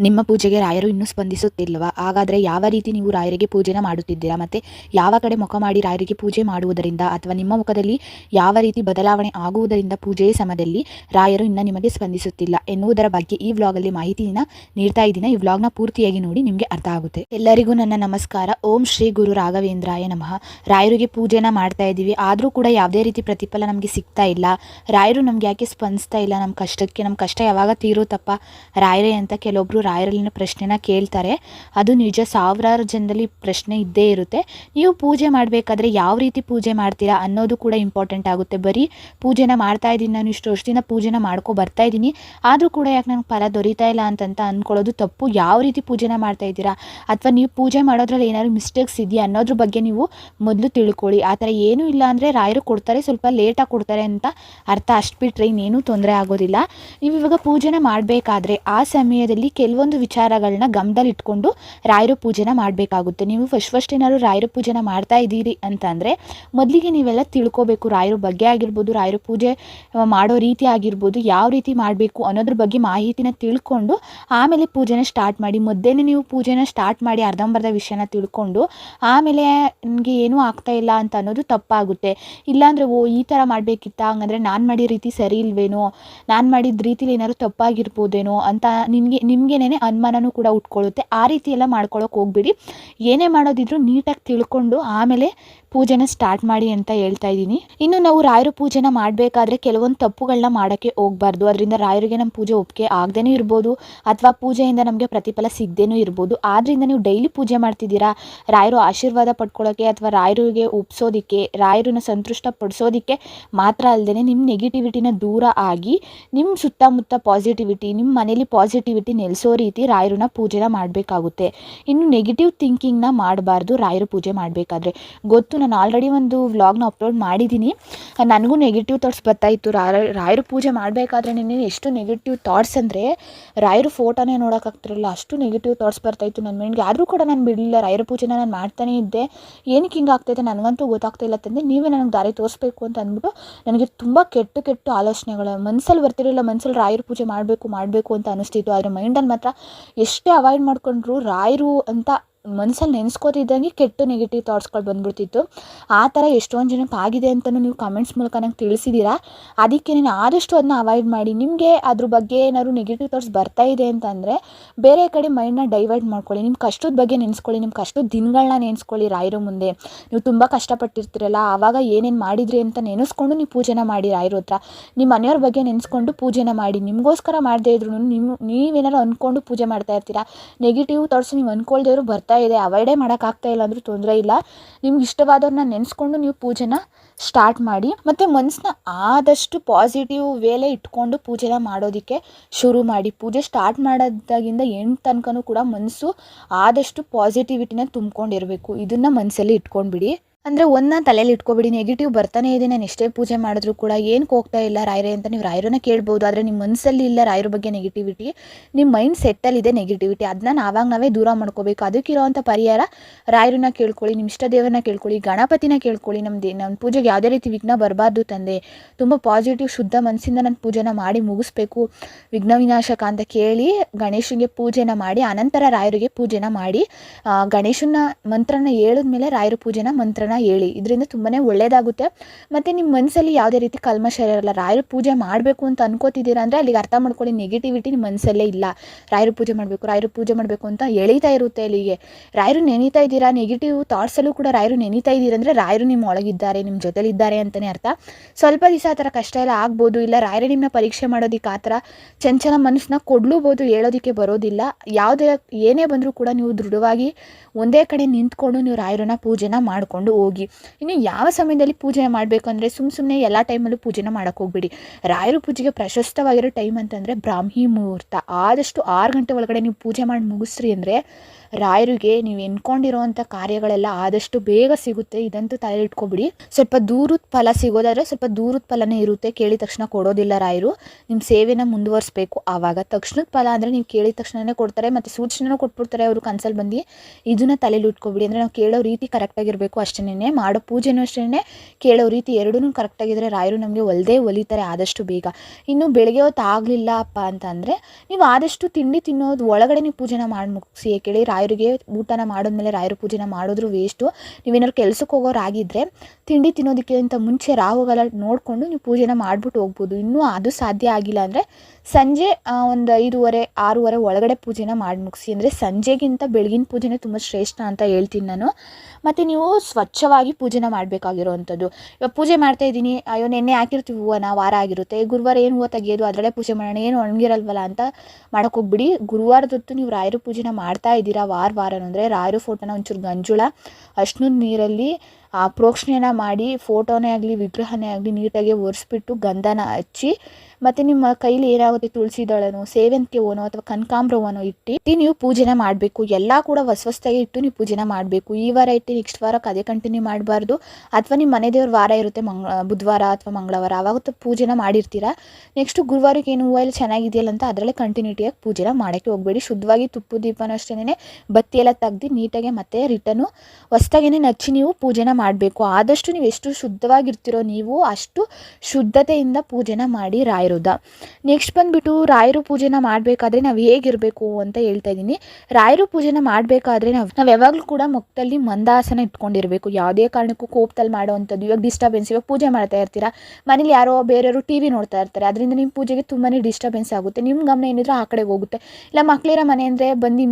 ನಿಮ್ಮ ಪೂಜೆಗೆ ರಾಯರು ಇನ್ನೂ ಸ್ಪಂದಿಸುತ್ತಿಲ್ವಾ? ಹಾಗಾದರೆ ಯಾವ ರೀತಿ ನೀವು ರಾಯರಿಗೆ ಪೂಜೆನ ಮಾಡುತ್ತಿದ್ದೀರಾ? ಮತ್ತು ಯಾವ ಕಡೆ ಮುಖ ಮಾಡಿ ರಾಯರಿಗೆ ಪೂಜೆ ಮಾಡುವುದರಿಂದ ಅಥವಾ ನಿಮ್ಮ ಮುಖದಲ್ಲಿ ಯಾವ ರೀತಿ ಬದಲಾವಣೆ ಆಗುವುದರಿಂದ ಪೂಜೆಯ ಸಮಯದಲ್ಲಿ ರಾಯರು ಇನ್ನೂ ನಿಮಗೆ ಸ್ಪಂದಿಸುತ್ತಿಲ್ಲ ಎನ್ನುವುದರ ಬಗ್ಗೆ ಈ ವ್ಲಾಗಲ್ಲಿ ಮಾಹಿತಿಯನ್ನು ನೀಡ್ತಾ ಇದ್ದೀನಿ. ಈ ವ್ಲಾಗ್ನ ಪೂರ್ತಿಯಾಗಿ ನೋಡಿ ನಿಮಗೆ ಅರ್ಥ ಆಗುತ್ತೆ. ಎಲ್ಲರಿಗೂ ನನ್ನ ನಮಸ್ಕಾರ. ಓಂ ಶ್ರೀ ಗುರು ರಾಘವೇಂದ್ರಾಯ ನಮಃ. ರಾಯರಿಗೆ ಪೂಜೆನ ಮಾಡ್ತಾ ಇದ್ದೀವಿ. ಆದರೂ ಕೂಡ ಯಾವುದೇ ರೀತಿ ಪ್ರತಿಫಲ ನಮಗೆ ಸಿಗ್ತಾ ಇಲ್ಲ. ರಾಯರು ನಮ್ಗೆ ಯಾಕೆ ಸ್ಪಂದಿಸ್ತಾ ಇಲ್ಲ? ನಮ್ಮ ಕಷ್ಟಕ್ಕೆ ನಮ್ಮ ಕಷ್ಟ ಯಾವಾಗ ತೀರುತ್ತಪ್ಪ ರಾಯರೇ ಅಂತ ಕೆಲವೊಬ್ರು ರಾಯರಲ್ಲಿನ ಪ್ರಶ್ನೆನ ಕೇಳ್ತಾರೆ. ಅದು ನಿಜ, ಸಾವಿರಾರು ಜನದಲ್ಲಿ ಪ್ರಶ್ನೆ ಇದ್ದೇ ಇರುತ್ತೆ. ನೀವು ಪೂಜೆ ಮಾಡಬೇಕಾದ್ರೆ ಯಾವ ರೀತಿ ಪೂಜೆ ಮಾಡ್ತೀರಾ ಅನ್ನೋದು ಕೂಡ ಇಂಪಾರ್ಟೆಂಟ್ ಆಗುತ್ತೆ. ಬರೀ ಪೂಜೆನ ಮಾಡ್ತಾ ಇದ್ದೀನಿ ನಾನು, ಇಷ್ಟು ವರ್ಷದಿಂದ ಪೂಜೆನ ಮಾಡ್ಕೊ ಬರ್ತಾ ಇದ್ದೀನಿ. ಆದರೂ ಕೂಡ ಯಾಕೆ ನನಗೆ ಫಲ ದೊರೀತಾ ಇಲ್ಲ ಅಂತಂತ ಅಂದ್ಕೊಳ್ಳೋದು ತಪ್ಪು. ಯಾವ ರೀತಿ ಪೂಜೆನ ಮಾಡ್ತಾ ಇದ್ದೀರಾ? ಅಥವಾ ನೀವು ಪೂಜೆ ಮಾಡೋದ್ರಲ್ಲಿ ಏನಾದ್ರು ಮಿಸ್ಟೇಕ್ಸ್ ಇದೆಯಾ? ಅನ್ನೋದ್ರ ಬಗ್ಗೆ ನೀವು ಮೊದಲು ತಿಳ್ಕೊಳ್ಳಿ. ಆ ಥರ ಏನೂ ಇಲ್ಲ ಅಂದರೆ ರಾಯರು ಕೊಡ್ತಾರೆ, ಸ್ವಲ್ಪ ಲೇಟಾಗಿ ಕೊಡ್ತಾರೆ ಅಂತ ಅರ್ಥ. ಅಷ್ಟು ಬಿಟ್ಟರೆ ಇನ್ನೇನೂ ತೊಂದರೆ ಆಗೋದಿಲ್ಲ. ನೀವು ಇವಾಗ ಪೂಜೆನ ಮಾಡಬೇಕಾದ್ರೆ ಆ ಸಮಯದಲ್ಲಿ ಕೆಲವೊಂದು ವಿಚಾರಗಳನ್ನ ಗಮನದಲ್ಲಿ ಇಟ್ಕೊಂಡು ರಾಯರ ಪೂಜೆನ ಮಾಡಬೇಕಾಗುತ್ತೆ. ನೀವು ಫಸ್ಟ್ ಫಸ್ಟ್ ಏನಾದ್ರು ರಾಯರ ಪೂಜೆನ ಮಾಡ್ತಾ ಇದ್ದೀರಿ ಅಂತಂದರೆ ಮೊದಲಿಗೆ ನೀವೆಲ್ಲ ತಿಳ್ಕೊಬೇಕು ರಾಯರ ಬಗ್ಗೆ ಆಗಿರ್ಬೋದು, ರಾಯರ ಪೂಜೆ ಮಾಡೋ ರೀತಿ ಆಗಿರ್ಬೋದು, ಯಾವ ರೀತಿ ಮಾಡಬೇಕು ಅನ್ನೋದ್ರ ಬಗ್ಗೆ ಮಾಹಿತಿನ ತಿಳ್ಕೊಂಡು ಆಮೇಲೆ ಪೂಜೆನ ಸ್ಟಾರ್ಟ್ ಮಾಡಿ ಮೊದಲೇ ನೀವು ಪೂಜೆನ ಸ್ಟಾರ್ಟ್ ಮಾಡಿ ಅರ್ಧಂಬರ್ಧ ವಿಷಯನ ತಿಳ್ಕೊಂಡು ಆಮೇಲೆ ನನಗೆ ಏನೂ ಆಗ್ತಾ ಇಲ್ಲ ಅಂತ ಅನ್ನೋದು ತಪ್ಪಾಗುತ್ತೆ. ಇಲ್ಲಾಂದರೆ, ಓ, ಈ ಥರ ಮಾಡಬೇಕಿತ್ತ, ಹಂಗಂದರೆ ನಾನು ಮಾಡಿದ ರೀತಿ ಸರಿ ಇಲ್ವೇನೋ, ನಾನು ಮಾಡಿದ ರೀತಿಲಿ ಏನಾದ್ರು ತಪ್ಪಾಗಿರ್ಬೋದೇನೋ ಅಂತ ನಿಮಗೆ, ನಿಮಗೇನೆ ಅನುಮಾನನೂ ಕೂಡ ಉಟ್ಕೊಳ್ಳುತ್ತೆ. ಆ ರೀತಿ ಎಲ್ಲ ಮಾಡ್ಕೊಳಕ್ಕೆ ಹೋಗ್ಬೇಡಿ. ಏನೇ ಮಾಡೋದಿದ್ರು ನೀಟಾಗಿ ತಿಳ್ಕೊಂಡು ಆಮೇಲೆ ಪೂಜೆನ ಸ್ಟಾರ್ಟ್ ಮಾಡಿ ಅಂತ ಹೇಳ್ತಾ ಇದ್ದೀನಿ. ಇನ್ನು ನಾವು ರಾಯರ ಪೂಜೆನ ಮಾಡಬೇಕಾದ್ರೆ ಕೆಲವೊಂದು ತಪ್ಪುಗಳನ್ನ ಮಾಡೋಕ್ಕೆ ಹೋಗ್ಬಾರ್ದು. ಅದರಿಂದ ರಾಯರಿಗೆ ನಮ್ಮ ಪೂಜೆ ಒಪ್ಪಿಗೆ ಆಗದೇನೂ ಇರ್ಬೋದು, ಅಥವಾ ಪೂಜೆಯಿಂದ ನಮಗೆ ಪ್ರತಿಫಲ ಸಿಗದೇನೂ ಇರ್ಬೋದು. ಆದ್ದರಿಂದ ನೀವು ಡೈಲಿ ಪೂಜೆ ಮಾಡ್ತಿದ್ದೀರಾ? ರಾಯರು ಆಶೀರ್ವಾದ ಪಡ್ಕೊಳ್ಳೋಕ್ಕೆ ಅಥವಾ ರಾಯರಿಗೆ ಒಪ್ಸೋದಕ್ಕೆ, ರಾಯರನ್ನ ಸಂತುಷ್ಟ ಪಡಿಸೋದಕ್ಕೆ ಮಾತ್ರ ಅಲ್ಲದೆ ನಿಮ್ಮ ನೆಗೆಟಿವಿಟಿನ ದೂರ ಆಗಿ ನಿಮ್ಮ ಸುತ್ತಮುತ್ತ ಪಾಸಿಟಿವಿಟಿ ನಿಮ್ಮ ಮನೇಲಿ ಪಾಸಿಟಿವಿಟಿ ನೆಲೆಸೋ ರೀತಿ ರಾಯರನ್ನ ಪೂಜೆನ ಮಾಡಬೇಕಾಗುತ್ತೆ. ಇನ್ನು ನೆಗೆಟಿವ್ ಥಿಂಕಿಂಗ್ನ ಮಾಡಬಾರ್ದು ರಾಯರು ಪೂಜೆ ಮಾಡಬೇಕಾದ್ರೆ. ಗೊತ್ತು ನಾನು ಆಲ್ರೆಡಿ ಒಂದು ವ್ಲಾಗ್ನ ಅಪ್ಲೋಡ್ ಮಾಡಿದ್ದೀನಿ. ನನಗೂ ನೆಗೆಟಿವ್ ಥಾಟ್ಸ್ ಬರ್ತಾಯಿತ್ತು ರಾಯ ರಾಯರ ಪೂಜೆ ಮಾಡಬೇಕಾದ್ರೆ ನಿನ್ನೆ ಎಷ್ಟು ನೆಗೆಟಿವ್ ಥಾಟ್ಸ್ ಅಂದರೆ, ರಾಯರ ಫೋಟೋನೇ ನೋಡೋಕ್ಕಾಗ್ತಿರಲಿಲ್ಲ ಅಷ್ಟು ನೆಗೆಟಿವ್ ಥಾಟ್ಸ್ ಬರ್ತಾಯಿತ್ತು ನನ್ನ ಮೈಂಡ್ಗೆ ಆದರೂ ಕೂಡ ನಾನು ಬಿಡಲಿಲ್ಲ, ರಾಯರ ಪೂಜೆನ ನಾನು ಮಾಡ್ತಾನೇ ಇದ್ದೆ. ಏನಕ್ಕೆ ಹಿಂಗೆ ಆಗ್ತೈತೆ ನನಗಂತೂ ಗೊತ್ತಾಗ್ತಾ ಇಲ್ಲ ತಂದೆ. ನೀವೇ ನನಗೆ ದಾರಿ ತೋರಿಸ್ಬೇಕು ಅಂತ ಅಂದ್ಬಿಟ್ಟು ನನಗೆ ತುಂಬ ಕೆಟ್ಟ ಕೆಟ್ಟ ಆಲೋಚನೆಗಳು ಮನಸ್ಸಲ್ಲಿ ಬರ್ತಿರಲಿಲ್ಲ ಮನಸ್ಸಲ್ಲಿ ರಾಯರ ಪೂಜೆ ಮಾಡಬೇಕು ಮಾಡಬೇಕು ಅಂತ ಅನಿಸ್ತಿತ್ತು. ಆದರೆ ಮೈಂಡಲ್ಲಿ ಮಾತ್ರ ಎಷ್ಟೇ ಅವಾಯ್ಡ್ ಮಾಡಿಕೊಂಡ್ರು ರಾಯರು ಅಂತ ಮನಸ್ಸಲ್ಲಿ ನೆನೆಸ್ಕೋತಿದ್ದಂಗೆ ಕೆಟ್ಟ ನೆಗೆಟಿವ್ ಥಾಟ್ಸ್ಗಳು ಬಂದ್ಬಿಡ್ತಿತ್ತು. ಆ ಥರ ಎಷ್ಟೊಂದು ಜನಕ್ಕೆ ಆಗಿದೆ ಅಂತಲೂ ನೀವು ಕಮೆಂಟ್ಸ್ ಮೂಲಕ ನಂಗೆ ತಿಳಿಸಿದ್ದೀರಾ ಅದಕ್ಕೆ ನಾನು ಆದಷ್ಟು ಅದನ್ನ ಅವಾಯ್ಡ್ ಮಾಡಿ. ನಿಮಗೆ ಅದ್ರ ಬಗ್ಗೆ ಏನಾದ್ರು ನೆಗೆಟಿವ್ ಥಾಟ್ಸ್ ಬರ್ತಾ ಇದೆ ಅಂತಂದರೆ ಬೇರೆ ಕಡೆ ಮೈಂಡ್ನ ಡೈವರ್ಟ್ ಮಾಡ್ಕೊಳ್ಳಿ. ನಿಮ್ಮ ಕಷ್ಟದ ಬಗ್ಗೆ ನೆನೆಸ್ಕೊಳ್ಳಿ. ನಿಮ್ಮ ಕಷ್ಟದ ದಿನಗಳನ್ನ ನೆನೆಸ್ಕೊಳ್ಳಿ ರಾಯರ ಮುಂದೆ. ನೀವು ತುಂಬ ಕಷ್ಟಪಟ್ಟಿರ್ತೀರಲ್ಲ, ಆವಾಗ ಏನೇನು ಮಾಡಿದ್ರಿ ಅಂತ ನೆನೆಸ್ಕೊಂಡು ನೀವು ಪೂಜೆನ ಮಾಡಿ ರಾಯರ ಹತ್ರ. ನಿಮ್ಮ ಮನೆಯವ್ರ ಬಗ್ಗೆ ನೆನೆಸ್ಕೊಂಡು ಪೂಜೆನ ಮಾಡಿ. ನಿಮಗೋಸ್ಕರ ಮಾಡದೇ ಇದ್ರು ನಿಮ್ಮ ನೀವೇನಾರು ಅಂದ್ಕೊಂಡು ಪೂಜೆ ಮಾಡ್ತಾ ಇರ್ತೀರಾ? ನೆಗೆಟಿವ್ ಥಾಟ್ಸ್ ನೀವು ಅಂದ್ಕೊಳ್ದೇವ್ರು ಬರ್ತಾ ಇದೆ ಅವಾಯ್ಡೇ ಮಾಡೋಕ್ಕಾಗ್ತಾ ಇಲ್ಲ ಅಂದರೂ ತೊಂದರೆ ಇಲ್ಲ. ನಿಮ್ಗೆ ಇಷ್ಟವಾದವ್ರನ್ನ ನೆನೆಸ್ಕೊಂಡು ನೀವು ಪೂಜೆನ ಸ್ಟಾರ್ಟ್ ಮಾಡಿ. ಮತ್ತು ಮನಸ್ಸನ್ನ ಆದಷ್ಟು ಪಾಸಿಟಿವ್ ವೇಲೆ ಇಟ್ಕೊಂಡು ಪೂಜೆನ ಮಾಡೋದಕ್ಕೆ ಶುರು ಮಾಡಿ. ಪೂಜೆ ಸ್ಟಾರ್ಟ್ ಮಾಡೋದಾಗಿಂದ ಎಂಟು ತನಕನೂ ಕೂಡ ಮನಸ್ಸು ಆದಷ್ಟು ಪಾಸಿಟಿವಿಟಿನ ತುಂಬ್ಕೊಂಡಿರಬೇಕು. ಇದನ್ನು ಮನಸ್ಸಲ್ಲಿ ಇಟ್ಕೊಂಡ್ಬಿಡಿ. ಅಂದರೆ ಒಂದನ್ನ ತಲೆಯಲ್ಲಿ ಇಟ್ಕೊಬಿಡಿ ನೆಗೆಟಿವ್ ಬರ್ತಾನೆ ಇದೆ. ನಾನು ಎಷ್ಟೇ ಪೂಜೆ ಮಾಡಿದ್ರು ಕೂಡ ಏನಕ್ಕೆ ಹೋಗ್ತಾ ಇಲ್ಲ ರಾಯರೇ ಅಂತ ನೀವು ರಾಯರನ್ನ ಕೇಳ್ಬೋದು. ಆದರೆ ನಿಮ್ಮ ಮನಸ್ಸಲ್ಲಿ ಇಲ್ಲ ರಾಯರ ಬಗ್ಗೆ ನೆಗೆಟಿವಿಟಿ ನಿಮ್ಮ ಮೈಂಡ್ ಸೆಟ್ಟಲ್ಲಿದೆ ನೆಗೆಟಿವಿಟಿ ಅದನ್ನ ನಾವಾಗ ನಾವೇ ದೂರ ಮಾಡ್ಕೋಬೇಕು. ಅದಕ್ಕಿರೋವಂಥ ಪರಿಹಾರ ರಾಯರನ್ನ ಕೇಳ್ಕೊಳ್ಳಿ ನಿಮ್ಮ ಇಷ್ಟ ದೇವರನ್ನ ಕೇಳ್ಕೊಳ್ಳಿ, ಗಣಪತಿನ ಕೇಳ್ಕೊಳ್ಳಿ. ನಮ್ಮ ದೇ ನಮ್ಮ ಪೂಜೆಗೆ ಯಾವುದೇ ರೀತಿ ವಿಘ್ನ ಬರಬಾರ್ದು ತಂದೆ. ತುಂಬ ಪಾಸಿಟಿವ್ ಶುದ್ಧ ಮನಸ್ಸಿಂದ ನಾನು ಪೂಜೆನ ಮಾಡಿ ಮುಗಿಸ್ಬೇಕು. ವಿಘ್ನ ವಿನಾಶಕ ಅಂತ ಕೇಳಿ ಗಣೇಶನಿಗೆ ಪೂಜೆನ ಮಾಡಿ, ಅನಂತರ ರಾಯರಿಗೆ ಪೂಜೆನ ಮಾಡಿ ಗಣೇಶನ ಮಂತ್ರನ ಹೇಳಿದ್ಮೇಲೆ ರಾಯರ ಪೂಜೆನ ಮಂತ್ರನ ಹೇಳಿ. ಇದರಿಂದ ತುಂಬಾ ಒಳ್ಳೆಯದಾಗುತ್ತೆ ಮತ್ತು ನಿಮ್ಮ ಮನಸ್ಸಲ್ಲಿ ಯಾವುದೇ ರೀತಿ ಕಲ್ಮಶ ಇರಲ್ಲ, ರಾಯರ ಪೂಜೆ ಮಾಡಬೇಕು ಅಂತ ಅನ್ಕೋತಿದ್ದೀರಾ ಅಂದರೆ ಅಲ್ಲಿಗೆ ಅರ್ಥ ಮಾಡ್ಕೊಳ್ಳಿ ನೆಗೆಟಿವಿಟಿ ನಿಮ್ಮ ಮನಸ್ಸಲ್ಲೇ ಇಲ್ಲ. ರಾಯರ ಪೂಜೆ ಮಾಡಬೇಕು, ರಾಯರ ಪೂಜೆ ಮಾಡಬೇಕು ಅಂತ ಎಳೀತಾ ಇರುತ್ತೆ ಅಲ್ಲಿಗೆ. ರಾಯರು ನೆನೀತಾ ಇದ್ದೀರಾ? ನೆಗೆಟಿವ್ ಥಾಟ್ಸಲ್ಲೂ ಕೂಡ ರಾಯರು ನೆನೀತಾ ಅಂದರೆ ರಾಯರು ನಿಮ್ಮ ಒಳಗಿದ್ದಾರೆ ನಿಮ್ಮ ಜೊತೆಲಿದ್ದಾರೆ ಅಂತಲೇ ಅರ್ಥ. ಸ್ವಲ್ಪ ದಿವಸ ಆ ಥರ ಕಷ್ಟ ಎಲ್ಲ ಆಗ್ಬೋದು, ಇಲ್ಲ ರಾಯರೇ ನಿಮ್ಮನ್ನ ಪರೀಕ್ಷೆ ಮಾಡೋದಕ್ಕೆ ಆ ಥರ ಚಂಚಲ ಮನಸ್ಸನ್ನ ಕೊಡ್ಲೂಬೋದು, ಹೇಳೋದಕ್ಕೆ ಬರೋದಿಲ್ಲ. ಯಾವುದೇ ಏನೇ ಬಂದರೂ ಕೂಡ ನೀವು ದೃಢವಾಗಿ ಒಂದೇ ಕಡೆ ನಿಂತ್ಕೊಂಡು ನೀವು ರಾಯರನ್ನ ಪೂಜೆನ ಮಾಡಿಕೊಂಡು ಹೋಗಿ. ಇನ್ನು ಯಾವ ಸಮಯದಲ್ಲಿ ಪೂಜೆ ಮಾಡಬೇಕು ಅಂದರೆ ಸುಮ್ಮ ಸುಮ್ಮನೆ ಎಲ್ಲ ಟೈಮಲ್ಲೂ ಪೂಜೆನ ಮಾಡೋಕ್ಕೆ ಹೋಗ್ಬೇಡಿ. ರಾಯರ ಪೂಜೆಗೆ ಪ್ರಶಸ್ತವಾಗಿರೋ ಟೈಮ್ ಅಂತಂದರೆ ಬ್ರಾಹ್ಮಿ ಮುಹೂರ್ತ. ಆದಷ್ಟು ಆರು ಗಂಟೆ ಒಳಗಡೆ ನೀವು ಪೂಜೆ ಮಾಡಿ ಮುಗಿಸ್ರಿ ಅಂದರೆ ರಾಯರಿಗೆ ನೀವು ಎನ್ಕೊಂಡಿರೋವಂಥ ಕಾರ್ಯಗಳೆಲ್ಲ ಆದಷ್ಟು ಬೇಗ ಸಿಗುತ್ತೆ. ಇದಂತೂ ತಲೆ ಇಟ್ಕೊಬಿಡಿ. ಸ್ವಲ್ಪ ದೂರದ ಫಲ ಸಿಗೋದಾದರೆ ಸ್ವಲ್ಪ ದೂರದ ಫಲನೇ ಇರುತ್ತೆ. ಕೇಳಿದ ತಕ್ಷಣ ಕೊಡೋದಿಲ್ಲ ರಾಯರು. ನಿಮ್ಮ ಸೇವೆನ ಮುಂದುವರಿಸಬೇಕು. ಆವಾಗ ತಕ್ಷಣದ ಫಲ ಅಂದರೆ ನೀವು ಕೇಳಿದ ತಕ್ಷಣನೇ ಕೊಡ್ತಾರೆ ಮತ್ತು ಸೂಚನೆನೂ ಕೊಟ್ಬಿಡ್ತಾರೆ ಅವರು ಕನ್ಸಲ್ಲಿ ಬಂದು. ಇದನ್ನ ತಲೆಯಲ್ಲಿ ಇಟ್ಕೊಬಿಡಿ. ಅಂದರೆ ನಾವು ಕೇಳೋ ರೀತಿ ಕರೆಕ್ಟಾಗಿರಬೇಕು ಅಷ್ಟೇ ಅಷ್ಟೇ ಮಾಡೋ ಪೂಜೆನೂ ಅಷ್ಟೇ ಕೇಳೋ ರೀತಿ ಎರಡೂ ಕರೆಕ್ಟಾಗಿದ್ದರೆ ರಾಯರು ನಮಗೆ ಒಲ್ದೇ ಒಲಿತಾರೆ ಆದಷ್ಟು ಬೇಗ. ಇನ್ನು ಬೆಳಗ್ಗೆ ಹೊತ್ತು ಆಗಲಿಲ್ಲ ಅಪ್ಪ ಅಂತಂದರೆ, ನೀವು ಆದಷ್ಟು ತಿಂಡಿ ತಿನ್ನೋದು, ಒಳಗಡೆ ನೀವು ಪೂಜೆನ ಮಾಡಿ ಮುಗಿಸಿ ಕೇಳಿ ರಾಯರಿಗೆ ಊಟನ ಮಾಡಿದ್ಮೇಲೆ ರಾಯರು ಪೂಜೆನ ಮಾಡಿದ್ರು ವೇಸ್ಟು ನೀವೇನಾದ್ರು ಕೆಲ್ಸಕ್ಕೆ ಹೋಗೋರಾಗಿದ್ದರೆ ತಿಂಡಿ ತಿನ್ನೋದಕ್ಕಿಂತ ಮುಂಚೆ ರಾಹುಗಳ ನೋಡಿಕೊಂಡು ನೀವು ಪೂಜೆನ ಮಾಡಿಬಿಟ್ಟು ಹೋಗ್ಬೋದು. ಇನ್ನೂ ಅದು ಸಾಧ್ಯ ಆಗಿಲ್ಲ ಅಂದರೆ, ಸಂಜೆ ಒಂದು ಐದೂವರೆ, ಆರೂವರೆ ಒಳಗಡೆ ಪೂಜೆನ ಮಾಡಿ ಮುಗಿಸಿ. ಅಂದರೆ ಸಂಜೆಗಿಂತ ಬೆಳಗಿನ ಪೂಜೆನೇ ತುಂಬ ಶ್ರೇಷ್ಠ ಅಂತ ಹೇಳ್ತೀನಿ ನಾನು. ಮತ್ತು ನೀವು ಸ್ವಚ್ಛವಾಗಿ ಪೂಜೆನ ಮಾಡಬೇಕಾಗಿರೋವಂಥದ್ದು. ಇವಾಗ ಪೂಜೆ ಮಾಡ್ತಾ ಇದ್ದೀನಿ, ಅಯ್ಯೋ ನೆನ್ನೆ ಹಾಕಿರ್ತೀವಿ ಹೂವನ ವಾರ ಆಗಿರುತ್ತೆ, ಗುರುವಾರ ಏನು ಹೂವು ತೆಗೆಯೋದು, ಅದರಲ್ಲೇ ಪೂಜೆ ಮಾಡೋಣ, ಏನು ಒಣಗಿರಲ್ವಲ್ಲ ಅಂತ ಮಾಡೋಕೆ ಹೋಗ್ಬಿಡಿ. ಗುರುವಾರದೊತ್ತು ನೀವು ರಾಯರ ಪೂಜೆನ ಮಾಡ್ತಾ ಇದ್ದೀರಾ, ವಾರ ವಾರ ಅಂದರೆ ರಾಯರ ಫೋಟೋನ ಒಂಚೂರು ಗಂಜುಳ, ಅಷ್ಟುನ ನೀರಲ್ಲಿ, ಆ ಪ್ರೋಕ್ಷಣೆನ ಮಾಡಿ, ಫೋಟೋನೇ ಆಗಲಿ, ವಿಗ್ರಹನೇ ಆಗಲಿ, ನೀಟಾಗಿ ಒರೆಸ್ಬಿಟ್ಟು ಗಂಧನ ಹಚ್ಚಿ, ಮತ್ತು ನಿಮ್ಮ ಕೈಲಿ ಏನಾಗುತ್ತೆ ತುಳಸಿ ದಳನೋ ಸೇವಂತಿಗೆ ಹೂವನೋ ಅಥವಾ ಕನಕಾಂಬ್ರ ಹೂವನೋ ಇಟ್ಟು, ನೀವು ಪೂಜೆನ ಮಾಡಬೇಕು. ಎಲ್ಲ ಕೂಡ ಹೊಸ ಇಟ್ಟು ನೀವು ಪೂಜೆನ ಮಾಡಬೇಕು. ಈ ವಾರ ಇಟ್ಟು ನೆಕ್ಸ್ಟ್ ವಾರಕ್ಕೆ ಅದೇ ಕಂಟಿನ್ಯೂ ಮಾಡಬಾರ್ದು. ಅಥವಾ ನಿಮ್ಮ ಮನೆ ದೇವ್ರ ವಾರ ಇರುತ್ತೆ ಮಂಗ್ಳ ಬುಧವಾರ ಅಥವಾ ಮಂಗಳವಾರ. ಆವಾಗ ಪೂಜೆನ ಮಾಡಿರ್ತೀರ? ನೆಕ್ಸ್ಟ್ ಗುರುವಾರಕ್ಕೆ ಏನು ಹೂವು ಎಲ್ಲ ಚೆನ್ನಾಗಿದೆಯಲ್ಲ ಅಂತ ಅದರಲ್ಲೇ ಕಂಟಿನ್ಯೂಟಿಯಾಗಿ ಪೂಜೆನ ಮಾಡೋಕ್ಕೆ ಹೋಗಬೇಡಿ. ಶುದ್ಧವಾಗಿ ತುಪ್ಪು ದೀಪನೂ ಅಷ್ಟೇನೆ ಬತ್ತಿ ಎಲ್ಲ ತೆಗ್ದು ನೀಟಾಗಿ ಮತ್ತೆ ರಿಟರ್ನು ಹೊಸ್ದಾಗೇನೆ ನಚ್ಚಿ ನೀವು ಪೂಜೆನ ಮಾಡಬೇಕು. ಆದಷ್ಟು ನೀವು ಎಷ್ಟು ಶುದ್ಧವಾಗಿರ್ತೀರೋ ನೀವು ಅಷ್ಟು ಶುದ್ಧತೆಯಿಂದ ಪೂಜೆನ ಮಾಡಿ ರಾಯರುದ. ನೆಕ್ಸ್ಟ್ ಬಂದುಬಿಟ್ಟು ರಾಯರು ಪೂಜೆನ ಮಾಡಬೇಕಾದ್ರೆ ನಾವು ಹೇಗಿರಬೇಕು ಅಂತ ಹೇಳ್ತಾ ಇದ್ದೀನಿ. ರಾಯರು ಪೂಜೆನ ಮಾಡಬೇಕಾದ್ರೆ ನಾವು ನಾವು ಯಾವಾಗಲೂ ಕೂಡ ಮುಖದಲ್ಲಿ ಮಂದಾಸನ ಇಟ್ಕೊಂಡಿರಬೇಕು. ಯಾವುದೇ ಕಾರಣಕ್ಕೂ ಕೋಪದಲ್ಲಿ ಮಾಡೋವಂಥದ್ದು, ಇವಾಗ ಡಿಸ್ಟರ್ಬೆನ್ಸ್ ಇವಾಗ ಪೂಜೆ ಮಾಡ್ತಾ ಇರ್ತೀರಾ? ಮನೇಲಿ ಯಾರೋ ಬೇರೆಯವರು ಟಿ ವಿ ನೋಡ್ತಾ ಇರ್ತಾರೆ. ಅದರಿಂದ ನಿಮ್ಮ ಪೂಜೆಗೆ ತುಂಬಾ ಡಿಸ್ಟರ್ಬೆನ್ಸ್ ಆಗುತ್ತೆ. ನಿಮ್ಮ ಗಮನ ಏನಿದ್ರು ಆ ಕಡೆ ಹೋಗುತ್ತೆ. ಇಲ್ಲ ಮಕ್ಕಳಿರೋ ಮನೆ ಅಂದರೆ ಬಂದು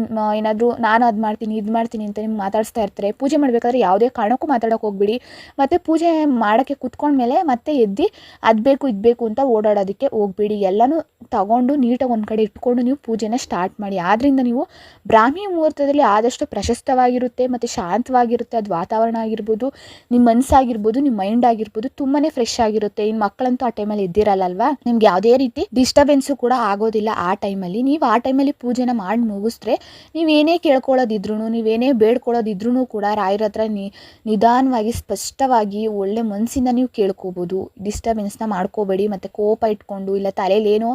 ಏನಾದರೂ ನಾನು ಅದು ಮಾಡ್ತೀನಿ, ಇದು ಮಾಡ್ತೀನಿ ಅಂತ ನಿಮ್ಗೆ ಮಾತಾಡಿಸ್ತಾ ಇರ್ತಾರೆ. ಪೂಜೆ ಮಾಡಬೇಕಾದ್ರೆ ಯಾವುದೇ ಕಾರಣಕ್ಕೂ ಮಾತಾಡೋಕೆ ಹೋಗ್ಬಿಡಿ. ಮತ್ತು ಪೂಜೆ ಮಾಡೋಕ್ಕೆ ಕುತ್ಕೊಂಡ್ಮೇಲೆ ಮತ್ತೆ ಎದ್ದು ಅದು ಬೇಕು, ಇದು ಬೇಕು ಅಂತ ಓಡಾಡೋದಕ್ಕೆ ಹೋಗ್ಬೇಡಿ. ಎಲ್ಲನೂ ತಗೊಂಡು ನೀಟಾಗಿ ಒಂದು ಕಡೆ ಇಟ್ಕೊಂಡು ನೀವು ಪೂಜೆನ ಸ್ಟಾರ್ಟ್ ಮಾಡಿ. ಆದ್ದರಿಂದ ನೀವು ಬ್ರಾಹ್ಮಿ ಮುಹೂರ್ತದಲ್ಲಿ ಆದಷ್ಟು ಪ್ರಶಸ್ತವಾಗಿರುತ್ತೆ, ಮತ್ತು ಶಾಂತವಾಗಿರುತ್ತೆ, ಅದು ವಾತಾವರಣ ಆಗಿರ್ಬೋದು ನಿಮ್ಮ ಮನಸ್ಸಾಗಿರ್ಬೋದು ನಿಮ್ಮ ಮೈಂಡ್ ಆಗಿರ್ಬೋದು ತುಂಬಾ ಫ್ರೆಶ್ ಆಗಿರುತ್ತೆ. ಇನ್ನು ಮಕ್ಕಳಂತೂ ಆ ಟೈಮಲ್ಲಿ ಎದ್ದಿರಲ್ಲಲ್ವಾ ನಿಮ್ಗೆ ಯಾವುದೇ ರೀತಿ ಡಿಸ್ಟರ್ಬೆನ್ಸು ಕೂಡ ಆಗೋದಿಲ್ಲ ಆ ಟೈಮಲ್ಲಿ ನೀವು ಆ ಟೈಮಲ್ಲಿ ಪೂಜೆನ ಮಾಡಿ ಮುಗಿಸಿದ್ರೆ ನೀವೇನೇ ಕೇಳ್ಕೊಳ್ಳೋದಿದ್ರು ನೀವೇನೇ ಬೇಡ್ಕೊಳ್ಳೋದಿದ್ರು ಕೂಡ ರಾಯರ ಹತ್ರ ನಿ, ನಿಧಾನವಾಗಿ, ಸ್ಪಷ್ಟವಾಗಿ, ಒಳ್ಳೆ ಮನಸ್ಸಿಂದ ನೀವು ಕೇಳ್ಕೊಬೋದು. ಡಿಸ್ಟರ್ಬೆನ್ಸ್ನ ಮಾಡ್ಕೋಬೇಡಿ. ಮತ್ತು ಕೋಪ ಇಟ್ಕೊಂಡು ಇಲ್ಲ ತಲೆಯಲ್ಲಿ ಏನೋ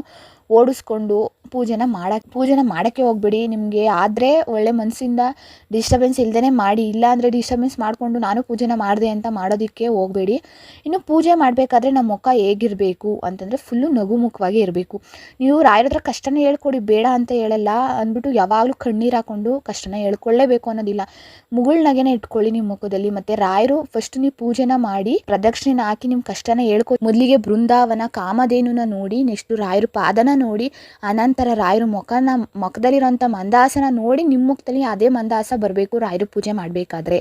ಓಡಿಸ್ಕೊಂಡು ಪೂಜೆನ ಮಾಡಕ್ಕೆ ಪೂಜೆನ ಮಾಡೋಕ್ಕೆ ಹೋಗ್ಬೇಡಿ. ನಿಮಗೆ ಆದರೆ ಒಳ್ಳೆ ಮನಸ್ಸಿಂದ ಡಿಸ್ಟರ್ಬೆನ್ಸ್ ಇಲ್ಲದೇ ಮಾಡಿ ಇಲ್ಲ ಅಂದರೆ ಡಿಸ್ಟರ್ಬೆನ್ಸ್ ಮಾಡಿಕೊಂಡು ನಾನು ಪೂಜೆನ ಮಾಡಿದೆ ಅಂತ ಮಾಡೋದಕ್ಕೆ ಹೋಗಬೇಡಿ. ಇನ್ನು ಪೂಜೆ ಮಾಡಬೇಕಾದ್ರೆ ನಮ್ಮ ಮುಖ ಹೇಗಿರಬೇಕು ಅಂತಂದರೆ ಫುಲ್ಲು ನಗುಮುಖವಾಗಿ ಇರಬೇಕು. ನೀವು ರಾಯರ ಹತ್ರ ಕಷ್ಟನೇ ಹೇಳ್ಕೊಡಿ, ಬೇಡ ಅಂತ ಹೇಳಲ್ಲ ಅಂದ್ಬಿಟ್ಟು ಯಾವಾಗಲೂ ಕಣ್ಣೀರು ಹಾಕ್ಕೊಂಡು ಕಷ್ಟನ ಹೇಳ್ಕೊಳ್ಳೇಬೇಕು ಅನ್ನೋದಿಲ್ಲ. ಮುಗುಳ್ನಾಗೇನೆ ಇಟ್ಕೊಳ್ಳಿ ನಿಮ್ಮ ಮುಖದಲ್ಲಿ. ಮತ್ತು ರಾಯರು ಫಸ್ಟ್ ನೀವು ಪೂಜೆನ ಮಾಡಿ ಪ್ರದಕ್ಷಿಣೆನ ಹಾಕಿ ನಿಮ್ಮ ಕಷ್ಟನ ಹೇಳ್ಕೊ, ಮೊದಲಿಗೆ ಬೃಂದಾವನ, ಕಾಮಧೇನುನ ನೋಡಿ ನೆಕ್ಸ್ಟ್ ರಾಯರು ಪಾದನ ನೋಡಿ, ಅನಂತರ ರಾಯರ ಮುಖನ ಮುಖದಲ್ಲಿರೋಂಥ ಮಂದಾಸನ ನೋಡಿ ನಿಮ್ಮ ಮುಖದಲ್ಲಿ ಅದೇ ಮಂದಾಸ ಬರಬೇಕು ರಾಯರು ಪೂಜೆ ಮಾಡಬೇಕಾದ್ರೆ.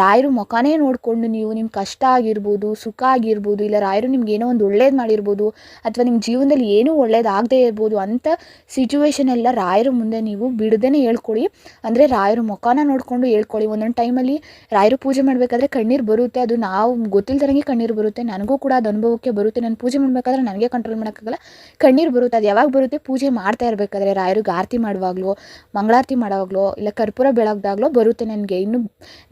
ರಾಯರು ಮುಖನೇ ನೋಡಿಕೊಂಡು ನೀವು ನಿಮ್ಮ ಕಷ್ಟ ಆಗಿರ್ಬೋದು, ಸುಖ ಆಗಿರ್ಬೋದು, ಇಲ್ಲ ರಾಯರು ನಿಮ್ಗೆ ಏನೋ ಒಂದು ಒಳ್ಳೇದು ಮಾಡಿರ್ಬೋದು, ಅಥವಾ ನಿಮ್ಮ ಜೀವನದಲ್ಲಿ ಏನೂ ಒಳ್ಳೇದಾಗದೇ ಇರ್ಬೋದು ಅಂತ ಸಿಚುವೇಶನ್ ಎಲ್ಲ ರಾಯರ ಮುಂದೆ ನೀವು ಬಿಡದೇ ಹೇಳ್ಕೊಳ್ಳಿ. ಅಂದರೆ ರಾಯರು ಮುಖನ ನೋಡಿಕೊಂಡು ಹೇಳ್ಕೊಳ್ಳಿ. ಒಂದೊಂದು ಟೈಮಲ್ಲಿ ರಾಯರು ಪೂಜೆ ಮಾಡಬೇಕಾದ್ರೆ ಕಣ್ಣೀರು ಬರುತ್ತೆ. ಅದು ನಾವು ಗೊತ್ತಿಲ್ದಂಗೆ ಕಣ್ಣೀರು ಬರುತ್ತೆ. ನನಗೂ ಕೂಡ ಅದು ಅನುಭವಕ್ಕೆ ಬರುತ್ತೆ. ನಾನು ಪೂಜೆ ಮಾಡಬೇಕಾದ್ರೆ ನನಗೆ ಕಂಟ್ರೋಲ್ ಮಾಡೋಕ್ಕಾಗಲ್ಲ. ಕಣ್ಣೀರು ಬರುತ್ತೆ. ಅದು ಯಾವಾಗ ಬರುತ್ತೆ? ಪೂಜೆ ಮಾಡ್ತಾ ಇರಬೇಕಾದ್ರೆ ರಾಯರಿಗೆ ಆರತಿ ಮಾಡುವಾಗಲೋ, ಮಂಗಳಾರತಿ ಮಾಡೋವಾಗಲೋ, ಇಲ್ಲ ಕರ್ಪೂರ ಬೆಳಗ್ದಾಗಲೋ ಬರುತ್ತೆ ನನಗೆ. ಇನ್ನು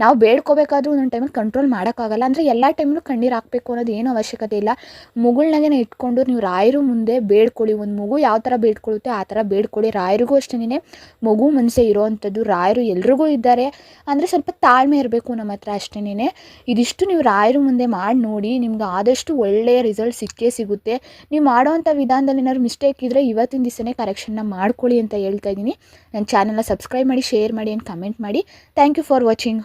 ನಾವು ಬೇಡ್ಕೋಬೇಕಾದ್ರೂ ಒಂದೊಂದು ಟೈಮಲ್ಲಿ ಕಂಟ್ರೋಲ್ ಮಾಡೋಕ್ಕಾಗಲ್ಲ. ಅಂದರೆ ಎಲ್ಲ ಟೈಮಲ್ಲೂ ಕಣ್ಣೀರು ಹಾಕಬೇಕು ಅನ್ನೋದು ಏನು ಅವಶ್ಯಕತೆ ಇಲ್ಲ. ಮುಗುಳ್ನಾಗೇನೆ ಇಟ್ಕೊಂಡು ನೀವು ರಾಯರು ಮುಂದೆ ಬೇಡ್ಕೊಳ್ಳಿ. ಒಂದು ಮಗು ಯಾವ ಥರ ಬೇಡ್ಕೊಳ್ಳುತ್ತೆ ಆ ಥರ ಬೇಡ್ಕೊಳ್ಳಿ. ರಾಯರಿಗೂ ಅಷ್ಟೇ ಮಗು ಮನಸ್ಸೇ ಇರೋವಂಥದ್ದು. ರಾಯರು ಎಲ್ರಿಗೂ ಇದ್ದಾರೆ. ಅಂದರೆ ಸ್ವಲ್ಪ ತಾಳ್ಮೆ ಇರಬೇಕು ನಮ್ಮ ಹತ್ರ ಅಷ್ಟೇ ಇದಿಷ್ಟು ನೀವು ರಾಯರು ಮುಂದೆ ಮಾಡಿ ನೋಡಿ, ನಿಮ್ಗೆ ಆದಷ್ಟು ಒಳ್ಳೆಯ ರಿಸಲ್ಟ್ ಸಿಕ್ಕೇ ಸಿಗುತ್ತೆ. ನೀವು ಮಾಡೋವಂಥ ವಿಧಾನದಲ್ಲಿ ಏನಾದ್ರು ಮಿಸ್ಟೇಕ್ ಇದ್ದರೆ ಇವತ್ತಿನ ದಿವಸನೇ ಕರೆಕ್ಷನ್ನ ಮಾಡ್ಕೊಳ್ಳಿ ಅಂತ ಹೇಳ್ತಾ ಇದ್ದೀನಿ. ನನ್ನ ಚಾನಲ್ನ ಸಬ್ಸ್ಕ್ರೈಬ್ ಮಾಡಿ ಶೇರ್ ಮಾಡಿ ಆ್ಯಂಡ್ ಕಮೆಂಟ್ ಮಾಡಿ. Thank you for watching